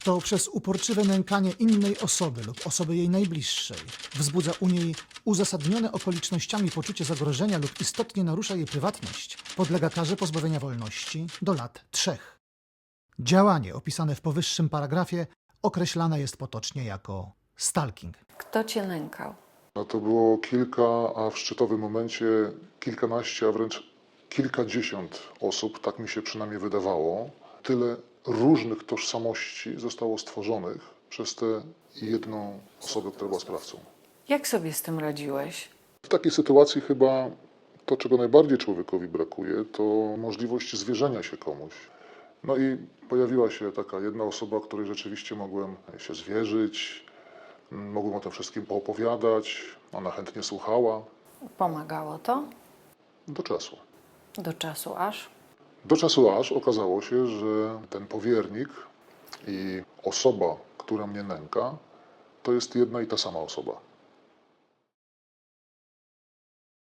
Kto przez uporczywe nękanie innej osoby lub osoby jej najbliższej wzbudza u niej uzasadnione okolicznościami poczucie zagrożenia lub istotnie narusza jej prywatność, podlega karze pozbawienia wolności do lat trzech. Działanie opisane w powyższym paragrafie określane jest potocznie jako stalking. Kto cię nękał? No to było kilka, a w szczytowym momencie kilkanaście, a wręcz kilkadziesiąt osób, tak mi się przynajmniej wydawało. Tyle różnych tożsamości zostało stworzonych przez tę jedną osobę, która była sprawcą. Jak sobie z tym radziłeś? W takiej sytuacji chyba to, czego najbardziej człowiekowi brakuje, to możliwość zwierzenia się komuś. No i pojawiła się taka jedna osoba, której rzeczywiście mogłem się zwierzyć, mogłem o tym wszystkim poopowiadać. Ona chętnie słuchała Pomagało to? do czasu. Do czasu aż? Do czasu aż okazało się, że ten powiernik i osoba, która mnie nęka, to jest jedna i ta sama osoba.